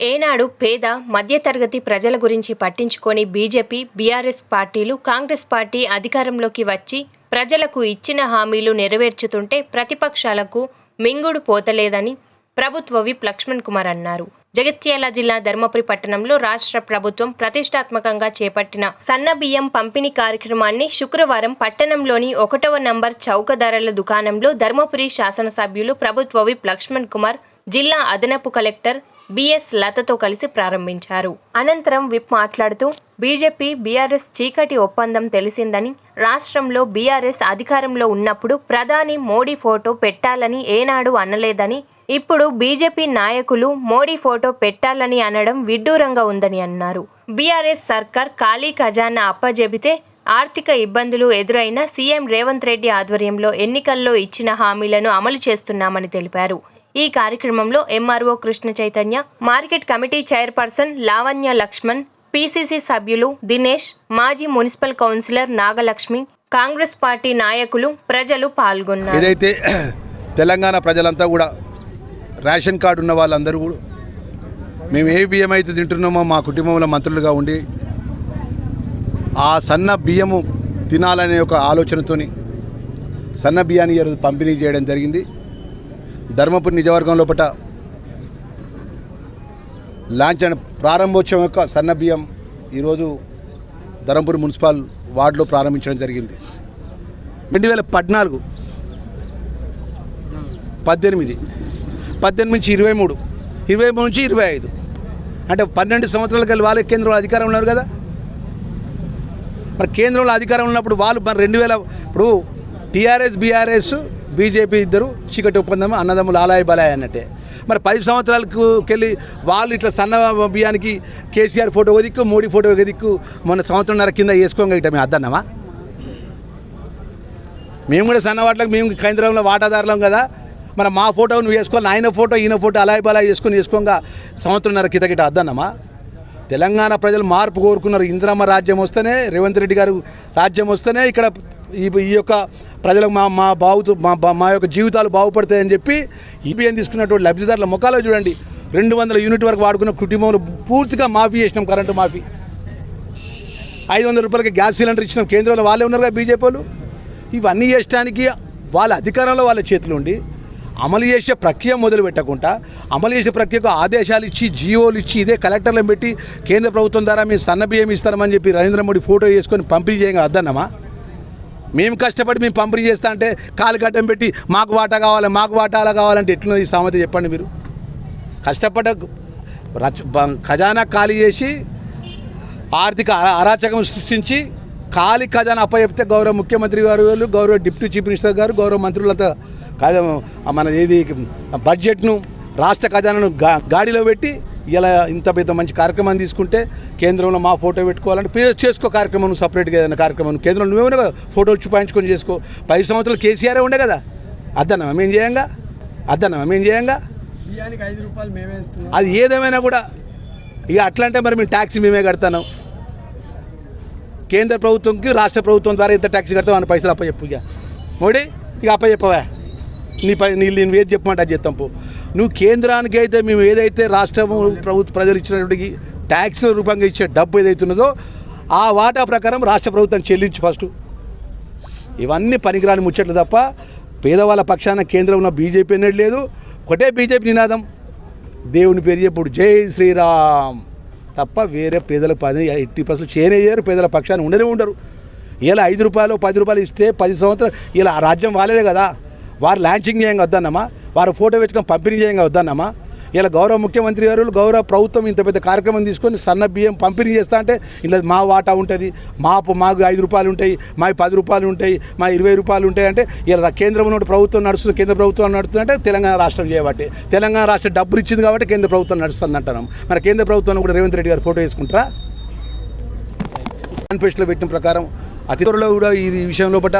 ఏనాడు పేద మధ్యతరగతి ప్రజల గురించి పట్టించుకొని బీజేపీ బీఆర్ఎస్ పార్టీలు కాంగ్రెస్ పార్టీ అధికారంలోకి వచ్చి ప్రజలకు ఇచ్చిన హామీలు నెరవేర్చుతుంటే ప్రతిపక్షాలకు మింగుడు పోతలేదని ప్రభుత్వ విప్ లక్ష్మణ్ కుమార్ అన్నారు. జగిత్యాల జిల్లా ధర్మపురి పట్టణంలో రాష్ట్ర ప్రభుత్వం ప్రతిష్టాత్మకంగా చేపట్టిన సన్న బియ్యం పంపిణీ కార్యక్రమాన్ని శుక్రవారం పట్టణంలోని ఒకటవ నంబర్ చౌకధరల దుకాణంలో ధర్మపురి శాసనసభ్యులు ప్రభుత్వ విప్ లక్ష్మణ్ కుమార్ జిల్లా అదనపు కలెక్టర్ బిఎస్ లతతో కలిసి ప్రారంభించారు. అనంతరం విప్ మాట్లాడుతూ బీజేపీ బీఆర్ఎస్ చీకటి ఒప్పందం తెలిసిందని రాష్ట్రంలో బీఆర్ఎస్ అధికారంలో ఉన్నప్పుడు ప్రధాని మోడీ ఫోటో పెట్టాలని ఏనాడు అనలేదని ఇప్పుడు బీజేపీ నాయకులు మోడీ ఫోటో పెట్టాలని అనడం విడ్డూరంగా ఉందని అన్నారు. బీఆర్ఎస్ సర్కార్ ఖాళీ ఖజానా అప్పజెబితే ఆర్థిక ఇబ్బందులు ఎదురైన సీఎం రేవంత్ రెడ్డి ఆధ్వర్యంలో ఎన్నికల్లో ఇచ్చిన హామీలను అమలు చేస్తున్నామని తెలిపారు. ఈ కార్యక్రమంలో MRO Krishna Chaitanya market committee chairperson Lavanya Laxman PCC సభ్యులు దినేష్ మాజీ municipal councillor Nagalakshmi Congress party నాయకులు ప్రజలు పాల్గొన్నారు. ఏదైతే తెలంగాణ ప్రజలంతా కూడా రేషన్ కార్డు ఉన్న వాళ్ళందరూ కూడా మేము ఏ బియ్యం అయితే తింటున్నామో మా కుటుంబంలో మంత్రులుగా ఉండి ఆ సన్న బియ్యము తినాలనే ఒక ఆలోచనతోని సన్న బియ్యాన్ని ఈరోజు పంపిణీ చేయడం జరిగింది. ధర్మపురి నిజవర్గం లోపల లాంఛన ప్రారంభోత్సవం యొక్క సన్న బియ్యం ఈరోజు ధర్మపురి మున్సిపల్ వార్డులో ప్రారంభించడం జరిగింది. రెండు వేల పద్నాలుగు పద్దెనిమిది పద్దెనిమిది నుంచి ఇరవై మూడు ఇరవై మూడు నుంచి ఇరవై ఐదు. అంటే పన్నెండు సంవత్సరాల కలిసి వాళ్ళే కేంద్రంలో అధికారం ఉన్నారు కదా? మరి కేంద్రంలో అధికారం ఉన్నప్పుడు వాళ్ళు మరి రెండు వేల ఇప్పుడు టీఆర్ఎస్ బీఆర్ఎస్ బీజేపీ ఇద్దరు చీకటి ఒప్పందం అన్నదమ్ములు ఆలాయ బలాయ అన్నట్టే. మరి పది సంవత్సరాలకు వెళ్ళి వాళ్ళు ఇట్లా సన్న బియ్యానికి కేసీఆర్ ఫోటో దిక్కు మోడీ ఫోటో దిక్కు మొన్న సంవత్సరంన్నర కింద వేసుకోగా మేము అద్దన్నామా? మేము కూడా సన్న వాటికి మేము కేంద్రంలో వాటాదారులం కదా. మరి మా ఫోటో నువ్వు వేసుకోవాలి ఆయన ఫోటో ఈయన ఫోటో అలాయ బలాయ వేసుకొని వేసుకోగా సంవత్సరంన్నర కింద గిట అద్దన్నామా? తెలంగాణ ప్రజలు మార్పు కోరుకున్నారు. ఇంద్రమ్మ రాజ్యం వస్తేనే రేవంత్ రెడ్డి గారు రాజ్యం వస్తేనే ఇక్కడ ఈ ఈ యొక్క ప్రజలకు మా మా బావుతూ మా బా- మా యొక్క జీవితాలు బాగుపడతాయని చెప్పి ఈపీఎం తీసుకున్నటువంటి లబ్ధిదారుల ముఖాలో చూడండి. రెండు వందల యూనిట్ వరకు వాడుకున్న కుటుంబంలో పూర్తిగా మాఫీ చేసినాం కరెంటు మాఫీ. ఐదు వందల రూపాయలకి గ్యాస్ సిలిండర్ ఇచ్చినాం. కేంద్రంలో వాళ్ళే ఉన్నారు బీజేపీ వాళ్ళు. ఇవన్నీ చేయడానికి వాళ్ళ అధికారంలో వాళ్ళ చేతిలో ఉండి అమలు చేసే ప్రక్రియ మొదలు పెట్టకుండా అమలు చేసే ప్రక్రియకు ఆదేశాలు ఇచ్చి జీవోలు ఇచ్చి ఇదే కలెక్టర్లను పెట్టి కేంద్ర ప్రభుత్వం ద్వారా మేము సన్న బియ్యం ఇస్తామని చెప్పి నరేంద్ర మోడీ ఫోటో వేసుకొని పంపిణీ చేయగా అద్దన్నమా? మేము కష్టపడి మేము పంపిణీ చేస్తా అంటే కాలు గడ్డం పెట్టి మాకు వాటా కావాలి మాకు వాటాలా కావాలంటే ఎట్లున్నది ఈ సామెత చెప్పండి మీరు. కష్టపడ్డ రచ- ఖజానా ఖాళీ చేసి ఆర్థిక అరా- అరాచకం సృష్టించి ఖాళీ ఖజానా అప్పచెప్తే గౌరవ ముఖ్యమంత్రి గారు వాళ్ళు గౌరవ డిప్యూటీ చీఫ్ మినిస్టర్ గారు గౌరవ మంత్రులంతా కాదు మన ఏది బడ్జెట్ను రాష్ట్ర ఖజానాను గా గాడిలో పెట్టి ఇలా ఇంత పెద్ద మంచి కార్యక్రమాన్ని తీసుకుంటే కేంద్రంలో మా ఫోటో పెట్టుకోవాలంటే పే- చేసుకో కార్యక్రమం సపరేట్గా ఏదైనా కార్యక్రమం. కేంద్రంలో నువ్వేమన్నా కదా ఫోటోలు చూపాయించుకొని చేసుకో. పది సంవత్సరాలు కేసీఆర్ ఉండే కదా. అద్దన్నమా? మేము చేయంగా? అద్దన్నమా? మేము చేయంగా? బియ్యానికి ఐదు రూపాయలు మేమే ఇస్తున్నాం. అది ఏదేమైనా కూడా ఇక అట్లా అంటే మరి మేము ట్యాక్సీ మేమే కడతాను. కేంద్ర ప్రభుత్వంకి రాష్ట్ర ప్రభుత్వం ద్వారా ఎంత ట్యాక్సీ కడతాం అని పైసలు అప్పచెప్పు ఇక. మోడీ ఇక అప్పచెప్పవా? నీ పై నీ నేను ఏది చెప్పమంటే అది చెప్తాం పో. నువ్వు కేంద్రానికి అయితే మేము ఏదైతే రాష్ట్రము ప్రభుత్వ ప్రజలు ఇచ్చినటువంటి ట్యాక్స్ల రూపంగా ఇచ్చే డబ్బు ఏదైతే ఉన్నదో ఆ వాటా ప్రకారం రాష్ట్ర ప్రభుత్వం చెల్లించు ఫస్ట్. ఇవన్నీ పనికిరాని ముచ్చట్లు తప్ప పేదవాళ్ళ పక్షాన కేంద్రం ఉన్న బీజేపీ అనేది లేదు. ఒకటే బీజేపీ నినాదం. దేవుని పేరు చెప్పుడు జై శ్రీరామ్. తప్ప వేరే పేదల పని ఎట్టి పర్సెంట్ చేయనేయరు పేదల పక్షాన ఉండనే ఉండరు. ఇలా ఐదు రూపాయలు పది రూపాయలు ఇస్తే పది సంవత్సరాలు ఇలా రాజ్యం వాలేదే కదా. వారు లాంచింగ్ చేయంగా వద్దన్నమా? వారు ఫోటో పెట్టుకొని పంపిణీ చేయంగా వద్దన్నమా? ఇలా గౌరవ ముఖ్యమంత్రి గారు గౌరవ ప్రభుత్వం ఇంత పెద్ద కార్యక్రమం తీసుకొని సన్న బియ్యం పంపిణీ చేస్తా అంటే ఇలా మా వాటా ఉంటుంది మా మాకు ఐదు రూపాయలు ఉంటాయి మా పది రూపాయలు ఉంటాయి మా ఇరవై రూపాయలు ఉంటాయి అంటే ఇలా కేంద్రం ప్రభుత్వం నడుస్తుంది కేంద్ర ప్రభుత్వం నడుస్తుందంటే తెలంగాణ రాష్ట్రం చేయబట్టి. తెలంగాణ రాష్ట్రం డబ్బులు ఇచ్చింది కాబట్టి కేంద్ర ప్రభుత్వం నడుస్తుంది అంటున్నాం. మరి కేంద్ర ప్రభుత్వం కూడా రేవంత్ రెడ్డి గారు ఫోటో వేసుకుంటారా? మేనిఫెస్టోలో పెట్టిన ప్రకారం అతి త్వరలో కూడా ఈ విషయంలో లోపల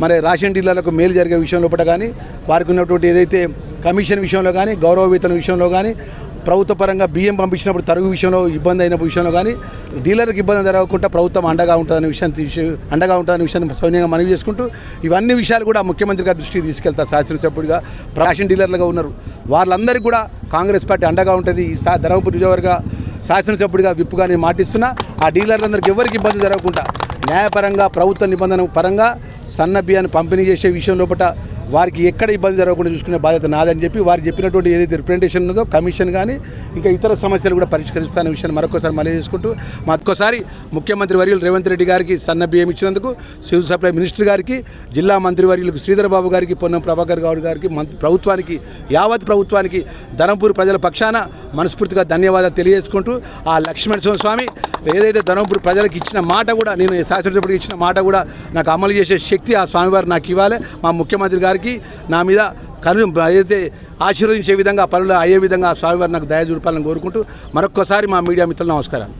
మరి రేషన్ డీలర్లకు మేలు జరిగే విషయంలో లోపల కానీ వారికి ఉన్నటువంటి ఏదైతే కమిషన్ విషయంలో కానీ గౌరవ వేతన విషయంలో కానీ ప్రభుత్వ పరంగా బియ్యం పంపించినప్పుడు తరుగు విషయంలో ఇబ్బంది అయిన విషయంలో కానీ డీలర్కి ఇబ్బంది జరగకుండా ప్రభుత్వం అండగా ఉంటుందనే విషయం తీసి అండగా ఉంటుందనే విషయాన్ని సౌన్యంగా మనవి చేసుకుంటూ ఇవన్నీ విషయాలు కూడా ముఖ్యమంత్రి గారి దృష్టికి తీసుకెళ్తా శాసనసభ్యుడిగా ప్రాషన్ డీలర్లుగా ఉన్నారు. వాళ్ళందరికీ కూడా కాంగ్రెస్ పార్టీ అండగా ఉంటుంది. ఈ సా- ధర్మపురి నియోజకవర్గ శాసనసభ్యుడిగా విప్పుగా నేను మాటిస్తున్నా. ఆ డీలర్లందరికీ ఎవరికి ఇబ్బంది జరగకుండా న్యాయపరంగా ప్రభుత్వ నిబంధన పరంగా సన్న బియ్యాన్ని పంపిణీ చేసే విషయం లోపల వారికి ఎక్కడ ఇబ్బంది జరగకుండా చూసుకునే బాధ్యత నాదని చెప్పి వారికి చెప్పినటువంటి ఏదైతే రిప్రజెంటేషన్ ఉన్నదో కమిషన్ కానీ ఇంకా ఇతర సమస్యలు కూడా పరిష్కరిస్తానే విషయాన్ని మరొకసారి మళ్ళీ చేసుకుంటూ మరొకసారి ముఖ్యమంత్రి వర్యులు రేవంత్ రెడ్డి గారికి సన్న బియ్యం ఇచ్చినందుకు సివిల్ సప్లై మినిస్టర్ గారికి జిల్లా మంత్రి వర్యులకు శ్రీధర్ బాబు గారికి పొన్నం ప్రభాకర్ గౌడ్ గారికి ప్రభుత్వానికి యావత్ ప్రభుత్వానికి ధనంపూర్ ప్రజల పక్షాన మనస్ఫూర్తిగా ధన్యవాదాలు తెలియజేసుకుంటూ ఆ లక్ష్మణ స్వామి ఏదైతే ధనంపూర్ ప్రజలకు ఇచ్చిన మాట కూడా నేను శాసనసభ్యుడికి ఇచ్చిన మాట కూడా నాకు అమలు చేసే శక్తి ఆ స్వామివారు నాకు ఇవ్వాలి. మా ముఖ్యమంత్రి గారికి నా మీద కను ఏదైతే ఆశీర్వదించే విధంగా పనులు అయ్యే విధంగా స్వామివారి నాకు దయ చూపాలని కోరుకుంటూ మరొక్కసారి మా మీడియా మిత్రులు నమస్కారం